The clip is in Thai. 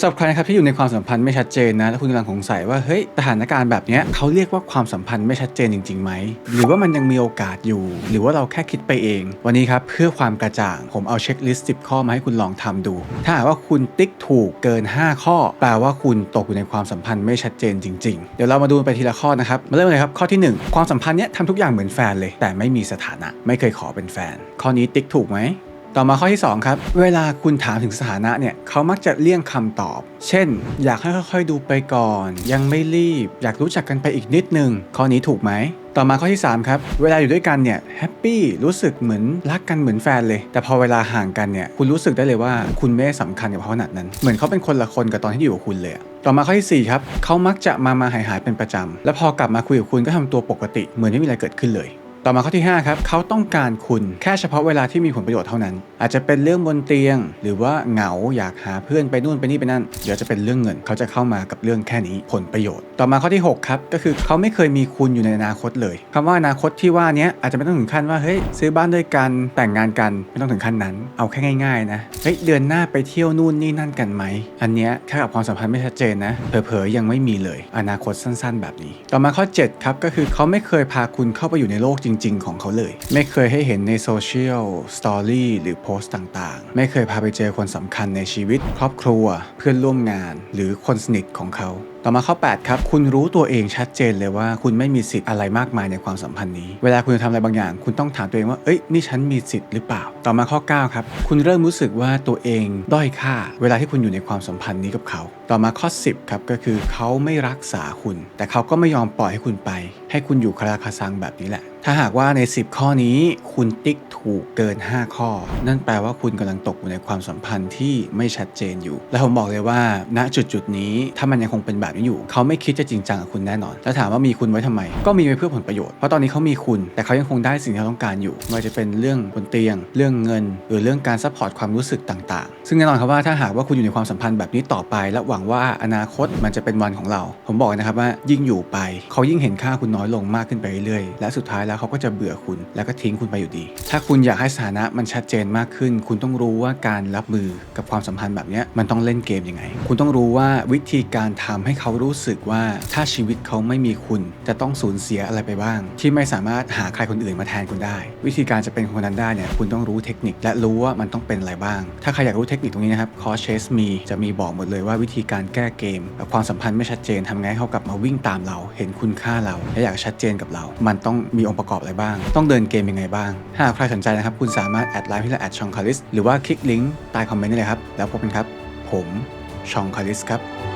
สำหรับใครนะครับที่อยู่ในความสัมพันธ์ไม่ชัดเจนนะแล้วคุณกำลังสงสัยว่าเฮ้ยสถานการณ์แบบนี้เขาเรียกว่าความสัมพันธ์ไม่ชัดเจนจริงๆไหมหรือว่ามันยังมีโอกาสอยู่ หรือว่าเราแค่คิดไปเอง วันนี้ครับเพื่อความกระจ่างผมเอาเช็คลิสต์10 ข้อมาให้คุณลองทำดู ถ้าหากว่าคุณติ๊กถูกเกิน 5 ข้อ แปลว่าคุณตกอยู่ในความสัมพันธ์ไม่ชัดเจนจริง ๆ เดี๋ยวเรามาดูไปทีละข้อนะครับมาเริ่มเลยครับข้อที่หนึ่งความสัมพันธ์เนี้ยทำทุกอย่างเหมือนแฟนเลย แต่ไม่มีสถานะ ไม่เคยขอเป็นแฟน ข้อนี้ติ๊กถูกไหม ต่อมาข้อที่ 2 ครับ เวลาคุณถามถึงสถานะเนี่ยเขามักจะเลี่ยงคำตอบ เช่น อยากให้ค่อยๆดูไปก่อน ยังไม่รีบ อยากรู้จักกันไปอีกนิดนึง ข้อนี้ถูกไหมต่อมาข้อที่ 3 ครับ เวลาอยู่ด้วยกันเนี่ยแฮปปี้รู้สึกเหมือนรักกันเหมือนแฟนเลย แต่พอเวลาห่างกันเนี่ยคุณรู้สึกได้เลยว่าคุณไม่ได้สำคัญกับเขาขนาดนั้น เหมือนเขาเป็นคนละคนกับตอนที่อยู่กับคุณเลย ต่อมาข้อที่4ครับเขามักจะมามาหายหายเป็นประจำ แล้วพอกลับมาคุยกับคุณก็ทำตัวปกติ เหมือนไม่มีอะไรเกิดขึ้นเลย ต่อมาข้อที่ 5 ครับ เขาต้องการคุณแค่เฉพาะเวลาที่มีผลประโยชน์เท่านั้นอาจจะเป็นเรื่องบนเตียง หรือว่าเหงาอยากหาเพื่อนไปนู่นไปนี่ไปนั่น เดี๋ยวจะเป็นเรื่องเงิน เขาจะเข้ามากับเรื่องแค่นี้ผลประโยชน์ ต่อมาข้อที่ 6 ครับ ก็คือเขาไม่เคยมีคุณอยู่ในอนาคตเลยคำว่าอนาคตที่ว่านี้อาจจะไม่ต้องถึงขั้นว่าเฮ้ยซื้อบ้านด้วยกันแต่งงานกันไม่ต้องถึงขั้นนั้น เอาแค่ง่ายๆนะเฮ้ยเดือนหน้าไปเที่ยวนู่นนี่นั่นกันไหมอันเนี้ยแค่กับความสัมพันธ์ไม่ชัดเจนนะเผลอๆยังไม่มีเลย อนาคตสั้น ๆ แบบนี้ ต่อมาข้อ 7 ครับก็คือเขาไม่เคยพาคุณเข้าไปอยู่ในโลกจริง ๆ ของเขาเลย ไม่เคยให้เห็นในโซเชียลสตอรี่หรือโพสต์ต่างๆ ไม่เคยพาไปเจอคนสำคัญในชีวิต ครอบครัว เพื่อนร่วมงาน หรือคนสนิทของเขา ต่อมาข้อ 8 ครับ คุณรู้ตัวเองชัดเจนเลยว่า คุณไม่มีสิทธิ์อะไรมากมายในความสัมพันธ์นี้ เวลาคุณจะทำอะไรบางอย่าง คุณต้องถามตัวเองว่า เอ้ย นี่ฉันมีสิทธิ์หรือเปล่า ต่อมาข้อ 9 ครับ คุณเริ่มรู้สึกว่าตัวเองด้อยค่า เวลาที่คุณอยู่ในความสัมพันธ์นี้กับเขา ต่อมาข้อ 10 ครับ ก็คือเขาไม่รักษาคุณ แต่เขาก็ไม่ยอมปล่อยให้คุณไป ให้คุณอยู่คาราคาซังแบบนี้แหละ ถ้าหากว่าใน 10 ข้อนี้ คุณติ๊กถูกเกิน 5 ข้อ นั่นแปลว่าคุณกำลังตกอยู่ในความสัมพันธ์ที่ไม่ชัดเจนอยู่ และผมบอกเลยว่า ณจุดจุดนี้ถ้ามันยังคงเป็นแบบนี้อยู่ เขาไม่คิดจะจริงจังกับคุณแน่นอน แล้วถามว่ามีคุณไว้ทำไม ก็มีไว้เพื่อผลประโยชน์ เพราะตอนนี้เขามีคุณ แต่เขายังคงได้สิ่งที่เขาต้องการอยู่ไม่ว่าจะเป็นเรื่องบนเตียง เรื่องเงิน หรือเรื่องการซัพพอร์ตความรู้สึกต่างๆ ซึ่งแน่นอนครับว่าถ้าหากว่าคุณอยู่ในความสัมพันธ์แบบนี้ต่อไป และหวังว่าอนาคตมันจะเป็นวันของเรา ผมบอกนะครับว่ายิ่งอยู่ไป เขายิ่งเห็นค่าคุณน้อยลงมากขึ้นไปเรื่อยๆ และสุดท้ายแล้วเขาก็จะเบื่อคุณ แล้วก็ทิ้งคุณไปอยู่ดี ถ้าคุณอยากให้สถานะมันชัดเจนมากขึ้น คุณต้องรู้ว่าการรับมือกับความสัมพันธ์แบบนี้มันต้องเล่นเกมยังไง คุณต้องรู้ว่าวิธีการทำให้เขาขารู้สึกว่าถ้าชีวิตเขาไม่มีคุณ จะต้องสูญเสียอะไรไปบ้าง ที่ไม่สามารถหาใครคนอื่นมาแทนคุณได้ วิธีการจะเป็นคนนั้นได้เนี่ยคุณต้องรู้เทคนิคและรู้ว่ามันต้องเป็นอะไรบ้าง ถ้าใครอยากรู้เทคนิคตรงนี้นะครับคอเชสมีจะมีบอกหมดเลยว่าวิธีการแก้เกมความสัมพันธ์ไม่ชัดเจนทำไงให้เขากลับมาวิ่งตามเรา เห็นคุณค่าเราและอยากชัดเจนกับเรา มันต้องมีองค์ประกอบอะไรบ้าง ต้องเดินเกมยังไงบ้าง ถ้าใครสนใจนะครับคุณสามารถแอดไลน์ที่เราแอดชองคาริสหรือว่าคลิกลิงก์ใต้คอมเมนต์ได้เลยครับแล้วพบกันครับ ผมชองคาริสครับ